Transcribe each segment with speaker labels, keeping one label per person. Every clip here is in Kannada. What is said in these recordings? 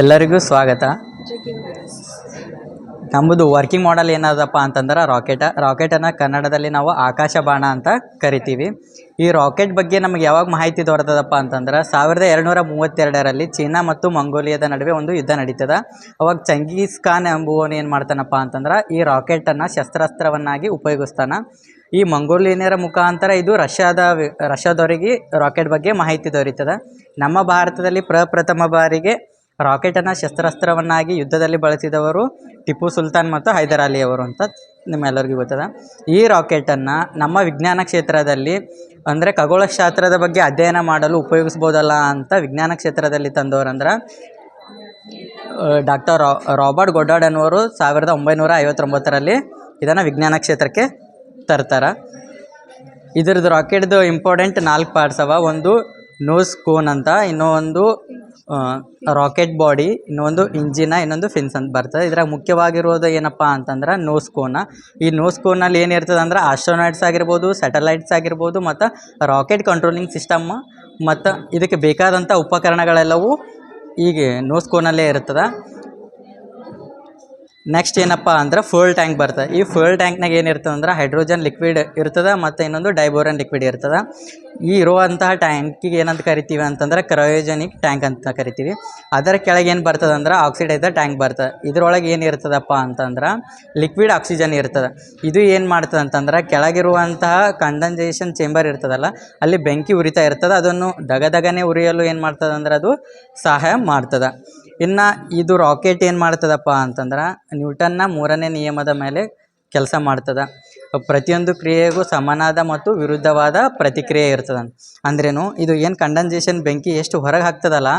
Speaker 1: ಎಲ್ಲರಿಗೂ ಸ್ವಾಗತ. ನಮ್ಮದು ವರ್ಕಿಂಗ್ ಮಾಡೆಲ್ ಏನದಪ್ಪ ಅಂತಂದ್ರೆ ರಾಕೆಟ ರಾಕೆಟನ್ನು ಕನ್ನಡದಲ್ಲಿ ನಾವು ಆಕಾಶ ಬಾಣ ಅಂತ ಕರಿತೀವಿ. ಈ ರಾಕೆಟ್ ಬಗ್ಗೆ ನಮಗೆ ಯಾವಾಗ ಮಾಹಿತಿ ದೊರೆತದಪ್ಪ ಅಂತಂದ್ರೆ ಸಾವಿರದ ಎರಡುನೂರ ಮೂವತ್ತೆರಡರಲ್ಲಿ ಚೀನಾ ಮತ್ತು ಮಂಗೋಲಿಯಾದ ನಡುವೆ ಒಂದು ಯುದ್ಧ ನಡೀತದ. ಅವಾಗ ಚಂಗೀಸ್ ಖಾನ್ ಎಂಬುವನು ಏನು ಮಾಡ್ತಾನಪ್ಪ ಅಂತಂದ್ರೆ ಈ ರಾಕೆಟನ್ನು ಶಸ್ತ್ರಾಸ್ತ್ರವನ್ನಾಗಿ ಉಪಯೋಗಿಸ್ತಾನ. ಈ ಮಂಗೋಲಿಯನರ ಮುಖಾಂತರ ಇದು ರಷ್ಯಾದ ರಷ್ಯಾದವರಿಗೆ ರಾಕೆಟ್ ಬಗ್ಗೆ ಮಾಹಿತಿ ದೊರೀತದ. ನಮ್ಮ ಭಾರತದಲ್ಲಿ ಪ್ರಪ್ರಥಮ ಬಾರಿಗೆ ರಾಕೆಟನ್ನು ಶಸ್ತ್ರಾಸ್ತ್ರವನ್ನಾಗಿ ಯುದ್ಧದಲ್ಲಿ ಬಳಸಿದವರು ಟಿಪ್ಪು ಸುಲ್ತಾನ್ ಮತ್ತು ಹೈದರ್ ಅಲಿ ಅವರು ಅಂತ ನಿಮ್ಮೆಲ್ಲರಿಗೂ ಗೊತ್ತದ. ಈ ರಾಕೆಟನ್ನು ನಮ್ಮ ವಿಜ್ಞಾನ ಕ್ಷೇತ್ರದಲ್ಲಿ ಅಂದರೆ ಖಗೋಳಶಾಸ್ತ್ರದ ಬಗ್ಗೆ ಅಧ್ಯಯನ ಮಾಡಲು ಉಪಯೋಗಿಸ್ಬೋದಲ್ಲ ಅಂತ ವಿಜ್ಞಾನ ಕ್ಷೇತ್ರದಲ್ಲಿ ತಂದವರಂದ್ರೆ ಡಾಕ್ಟರ್ ರಾಬರ್ಟ್ ಗೊಡಾರ್ಡ್ ಅನ್ನುವರು ಸಾವಿರದ ಒಂಬೈನೂರ ಐವತ್ತೊಂಬತ್ತರಲ್ಲಿ ಇದನ್ನು ವಿಜ್ಞಾನ ಕ್ಷೇತ್ರಕ್ಕೆ ತರ್ತಾರೆ. ಇದ್ರದ್ದು ರಾಕೆಟ್ದು ಇಂಪಾರ್ಟೆಂಟ್ ನಾಲ್ಕು ಪಾರ್ಟ್ಸ್ ಅವ. ಒಂದು ನೋಸ್ ಕೋನ್ ಅಂತ, ಇನ್ನೊಂದು ರಾಕೆಟ್ ಬಾಡಿ ಇನ್ನೊಂದು ಇಂಜಿನ ಇನ್ನೊಂದು ಫಿನ್ಸ್ ಅಂತ ಬರ್ತದೆ. ಇದ್ರಾಗ ಮುಖ್ಯವಾಗಿರೋದು ಏನಪ್ಪ ಅಂತಂದ್ರೆ ನೋಸ್ ಕೋನ ಈ ನೋಸ್ ಕೋನಲ್ಲಿ ಏನಿರ್ತದೆ ಅಂದ್ರೆ ಆಸ್ಟ್ರೋನಾಟ್ಸ್ ಆಗಿರ್ಬೋದು ಸ್ಯಾಟಲೈಟ್ಸ್ ಆಗಿರ್ಬೋದು, ಮತ್ತು ರಾಕೆಟ್ ಕಂಟ್ರೋಲಿಂಗ್ ಸಿಸ್ಟಮ್ ಮತ್ತು ಇದಕ್ಕೆ ಬೇಕಾದಂಥ ಉಪಕರಣಗಳೆಲ್ಲವೂ ಈಗ ನೋಸ್ ಕೋನಲ್ಲೇ ಇರ್ತದೆ. ನೆಕ್ಸ್ಟ್ ಏನಪ್ಪ ಅಂದ್ರೆ ಫುಲ್ ಟ್ಯಾಂಕ್ ಬರ್ತದೆ. ಈ ಫುಲ್ ಟ್ಯಾಂಕ್ನಾಗ ಏನಿರ್ತದೆ ಅಂದ್ರೆ ಹೈಡ್ರೋಜನ್ ಲಿಕ್ವಿಡ್ ಇರ್ತದೆ ಮತ್ತು ಇನ್ನೊಂದು ಡೈಬೋರನ್ ಲಿಕ್ವಿಡ್ ಇರ್ತದೆ. ಈ ಇರುವಂತಹ ಟ್ಯಾಂಕಿಗೆ ಏನಂತ ಕರಿತೀವಿ ಅಂತಂದ್ರೆ ಕ್ರಯೋಜನಿಕ್ ಟ್ಯಾಂಕ್ ಅಂತ ಕರಿತೀವಿ. ಅದರ ಕೆಳಗೆ ಏನು ಬರ್ತದೆ ಅಂದ್ರೆ ಆಕ್ಸಿಡೈಸರ್ ಟ್ಯಾಂಕ್ ಬರ್ತದೆ. ಇದರೊಳಗೆ ಏನು ಇರ್ತದಪ್ಪ ಅಂತಂದ್ರೆ ಲಿಕ್ವಿಡ್ ಆಕ್ಸಿಜನ್ ಇರ್ತದೆ. ಇದು ಏನು ಮಾಡ್ತದೆ ಅಂತಂದ್ರೆ ಕೆಳಗಿರುವಂತಹ ಕಂಡನ್ಸೇಷನ್ ಚೇಂಬರ್ ಇರ್ತದಲ್ಲ, ಅಲ್ಲಿ ಬೆಂಕಿ ಉರಿತಾ ಇರ್ತದೆ. ಅದನ್ನು ದಗದಗನೆ ಉರಿಯಲು ಏನು ಮಾಡ್ತದೆ ಅಂದ್ರೆ ಅದು ಸಹಾಯ ಮಾಡ್ತದೆ. ಇನ್ನು ಇದು ರಾಕೆಟ್ ಏನು ಮಾಡ್ತದಪ್ಪ ಅಂತಂದ್ರೆ ನ್ಯೂಟನ್ನ ಮೂರನೇ ನಿಯಮದ ಮೇಲೆ ಕೆಲಸ ಮಾಡ್ತದೆ. ಪ್ರತಿಯೊಂದು ಕ್ರಿಯೆಗೂ ಸಮನಾದ ಮತ್ತು ವಿರುದ್ಧವಾದ ಪ್ರತಿಕ್ರಿಯೆ ಇರ್ತದೆ. ಅಂದ್ರೇನು, ಇದು ಏನು ಕಂಡನ್ಸೇಷನ್ ಬೆಂಕಿ ಎಷ್ಟು ಹೊರಗೆ ಹಾಕ್ತದಲ್ಲ,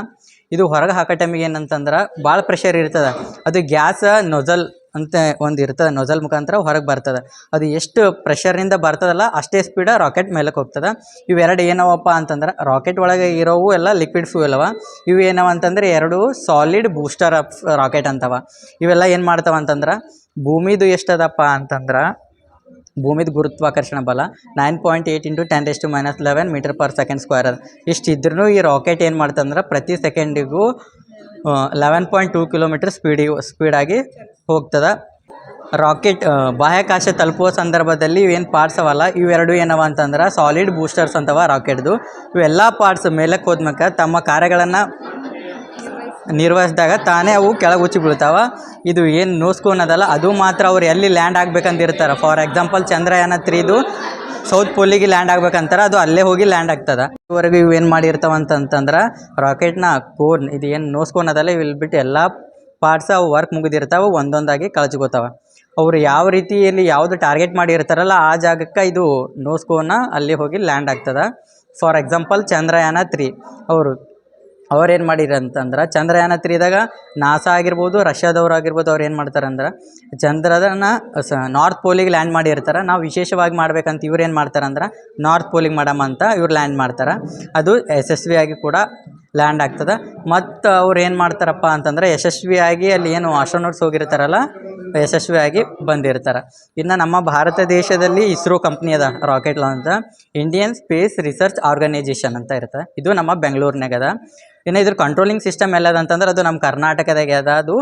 Speaker 1: ಇದು ಹೊರಗೆ ಹಾಕೋ ಟೈಮಿಗೆ ಏನಂತಂದ್ರೆ ಭಾಳ ಪ್ರೆಷರ್ ಇರ್ತದೆ. ಅದು ಗ್ಯಾಸ್ ನೊಜಲ್ ಅಂತ ಒಂದು ಇರ್ತದೆ ನೊಜಲ್ ಮುಖಾಂತರ ಹೊರಗೆ ಬರ್ತದೆ. ಅದು ಎಷ್ಟು ಪ್ರೆಷರ್ನಿಂದ ಬರ್ತದಲ್ಲ ಅಷ್ಟೇ ಸ್ಪೀಡ ರಾಕೆಟ್ ಮೇಲಕ್ಕೆ ಹೋಗ್ತದೆ. ಇವೆರಡು ಏನವಪ್ಪ ಅಂತಂದ್ರೆ ರಾಕೆಟ್ ಒಳಗೆ ಇರೋವು ಎಲ್ಲ ಲಿಕ್ವಿಡ್ ಫ್ಯೂಯಲ್ ಅವ. ಇವು ಏನವ ಅಂತಂದ್ರೆ ಎರಡು ಸಾಲಿಡ್ ಬೂಸ್ಟರ್ ಅಪ್ ರಾಕೆಟ್ ಅಂತವ. ಇವೆಲ್ಲ ಏನು ಮಾಡ್ತಾವ ಅಂತಂದ್ರೆ ಭೂಮಿದು ಎಷ್ಟದಪ್ಪ ಅಂತಂದ್ರೆ ಭೂಮಿದು ಗುರುತ್ವಾಕರ್ಷಣ ಬಲ nine point eight into ten to minus eleven metre per second square ಅದ. ಇಷ್ಟು ಈ ರಾಕೆಟ್ ಏನು ಮಾಡ್ತಂದ್ರೆ ಪ್ರತಿ ಸೆಕೆಂಡಿಗೂ ಲೆವೆನ್ ಪಾಯಿಂಟ್ ಟೂ ಕಿಲೋಮೀಟರ್ ಸ್ಪೀಡಿ ಸ್ಪೀಡಾಗಿ ಹೋಗ್ತದೆ. ರಾಕೆಟ್ ಬಾಹ್ಯಾಕಾಶ ತಲುಪುವ ಸಂದರ್ಭದಲ್ಲಿ ಇವೇನು ಪಾರ್ಟ್ಸ್ ಅವಲ್ಲ, ಇವೆರಡು ಏನವ ಅಂತಂದ್ರೆ ಸಾಲಿಡ್ ಬೂಸ್ಟರ್ಸ್ ಅಂತವ ರಾಕೆಟ್ದು ಇವೆಲ್ಲ ಪಾರ್ಟ್ಸ್ ಮೇಲಕ್ಕೆ ಹೋದ್ಮೇಲೆ ತಮ್ಮ ಕಾರ್ಯಗಳನ್ನು ನಿರ್ವಹಿಸಿದಾಗ ತಾನೇ ಅವು ಕೆಳಗೆ ಉಚ್ಚಿ ಬೀಳ್ತಾವ. ಇದು ಏನು ನೋಸ್ಕೋನದಲ್ಲ ಅದು ಮಾತ್ರ ಅವ್ರು ಎಲ್ಲಿ ಲ್ಯಾಂಡ್ ಆಗ್ಬೇಕಂತ ಇರ್ತಾರೆ. ಫಾರ್ ಎಕ್ಸಾಂಪಲ್ ಚಂದ್ರಯಾನ ತ್ರೀದು ಸೌತ್ ಪೋಲಿಗೆ ಲ್ಯಾಂಡ್ ಆಗ್ಬೇಕಂತಾರೆ, ಅದು ಅಲ್ಲೇ ಹೋಗಿ ಲ್ಯಾಂಡ್ ಆಗ್ತದ. ಇದುವರೆಗೂ ಇವು ಏನು ಅಂತಂತಂದ್ರೆ ರಾಕೆಟ್ನ ಕೋನ್ ಇದು ಏನು ನೋಸ್ಕೋನ್ ಅದಲ್ಲ ಇವಿಲ್ ಬಿಟ್ಟು ಎಲ್ಲ ಪಾರ್ಟ್ಸ್ ಅವು ವರ್ಕ್ ಮುಗಿದಿರ್ತಾವೆ, ಒಂದೊಂದಾಗಿ ಕಳಚ್ಕೋತಾವ. ಅವ್ರು ಯಾವ ರೀತಿಯಲ್ಲಿ ಯಾವುದು ಟಾರ್ಗೆಟ್ ಮಾಡಿರ್ತಾರಲ್ಲ, ಆ ಜಾಗಕ್ಕೆ ಇದು ನೋಸ್ಕೋನ ಅಲ್ಲಿ ಹೋಗಿ ಲ್ಯಾಂಡ್ ಆಗ್ತದ. ಫಾರ್ ಎಕ್ಸಾಂಪಲ್ ಚಂದ್ರಯಾನ ತ್ರೀ ಅವರು ಅವ್ರೇನು ಮಾಡಿರ ಅಂತಂದ್ರೆ ಚಂದ್ರಯಾನ ತ್ರೀದಾಗ ನಾಸಾ ಆಗಿರ್ಬೋದು, ರಷ್ಯಾದವ್ರು ಆಗಿರ್ಬೋದು, ಅವ್ರು ಏನು ಮಾಡ್ತಾರೆ ಅಂದ್ರೆ ಚಂದ್ರನ ಸ ನಾರ್ತ್ ಪೋಲಿಗೆ ಲ್ಯಾಂಡ್ ಮಾಡಿರ್ತಾರೆ. ನಾವು ವಿಶೇಷವಾಗಿ ಮಾಡ್ಬೇಕಂತ ಇವ್ರು ಏನು ಮಾಡ್ತಾರೆ ಅಂದ್ರೆ ನಾರ್ತ್ ಪೋಲಿಗೆ ಮಾಡಮ್ಮ ಅಂತ ಇವ್ರು ಲ್ಯಾಂಡ್ ಮಾಡ್ತಾರೆ. ಅದು ಯಶಸ್ವಿಯಾಗಿ ಕೂಡ ಲ್ಯಾಂಡ್ ಆಗ್ತದೆ. ಮತ್ತು ಅವ್ರು ಏನು ಮಾಡ್ತಾರಪ್ಪ ಅಂತಂದ್ರೆ ಯಶಸ್ವಿಯಾಗಿ ಅಲ್ಲಿ ಏನು ಆಸ್ಟ್ರೋನಟ್ಸ್ ಹೋಗಿರ್ತಾರಲ್ಲ ಯಶಸ್ವಿಯಾಗಿ ಬಂದಿರ್ತಾರೆ. ಇನ್ನು ನಮ್ಮ ಭಾರತ ದೇಶದಲ್ಲಿ ಇಸ್ರೋ ಕಂಪ್ನಿ ಅದ rocket launch Indian Space Research Organisation ಅಂತ ಇರ್ತದೆ ಇದು ನಮ್ಮ ಬೆಂಗಳೂರಿನಾಗ ಅದ. ಇನ್ನು ಇದ್ರ ಕಂಟ್ರೋಲಿಂಗ್ ಸಿಸ್ಟಮ್ ಎಲ್ಲದ ಅಂತಂದ್ರೆ ಅದು ನಮ್ಮ ಕರ್ನಾಟಕದಾಗೆ ಅದ ಅದು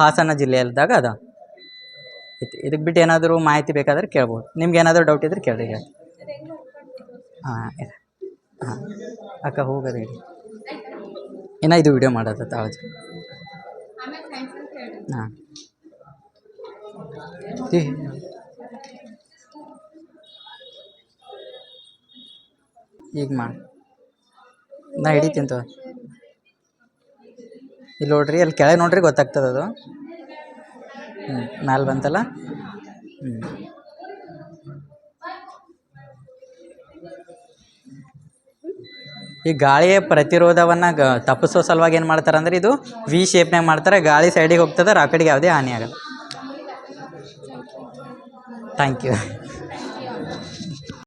Speaker 1: ಹಾಸನ ಜಿಲ್ಲೆಯಲ್ದಾಗ ಅದ. ಇದಕ್ಕೆ ಬಿಟ್ಟು ಏನಾದರೂ ಮಾಹಿತಿ ಬೇಕಾದ್ರೆ ಕೇಳ್ಬೋದು. ನಿಮ್ಗೆ ಏನಾದರೂ ಡೌಟ್ ಇದ್ರೆ ಕೇಳಿ ಹಾಂ ಹಾಂ. ಅಕ್ಕ ಹೋಗೋದು ಹೇಳಿ. ಇನ್ನು ಇದು ವಿಡಿಯೋ ಮಾಡೋದು, ತಾಳಜಿ. ಹಾಂ. ಈಗ ಮಾಡಿ ನಾ ಹಿಡಿತೀನಿ ತೋ. ಇಲ್ಲಿ ನೋಡ್ರಿ, ಅಲ್ಲಿ ಕೆಳಗೆ ನೋಡ್ರಿ ಗೊತ್ತಾಗ್ತದೆ ಅದು. ಹ್ಞೂ ಮ್ಯಾಲೆ ಬಂತಲ್ಲ? ಹ್ಞೂ ಈ ಗಾಳಿಯ ಪ್ರತಿರೋಧವನ್ನು ಗ ತಪ್ಪಿಸೋ ಸಲುವಾಗಿ ಏನು ಮಾಡ್ತಾರೆ ಅಂದ್ರೆ ಇದು ವಿ ಶೇಪ್ನಾಗ ಮಾಡ್ತಾರೆ. ಗಾಳಿ ಸೈಡಿಗೆ ಹೋಗ್ತದೆ ರಾಕೆಟ್ಗೆ ಯಾವುದೇ ಹಾನಿ ಆಗಲ್ಲ. Thank you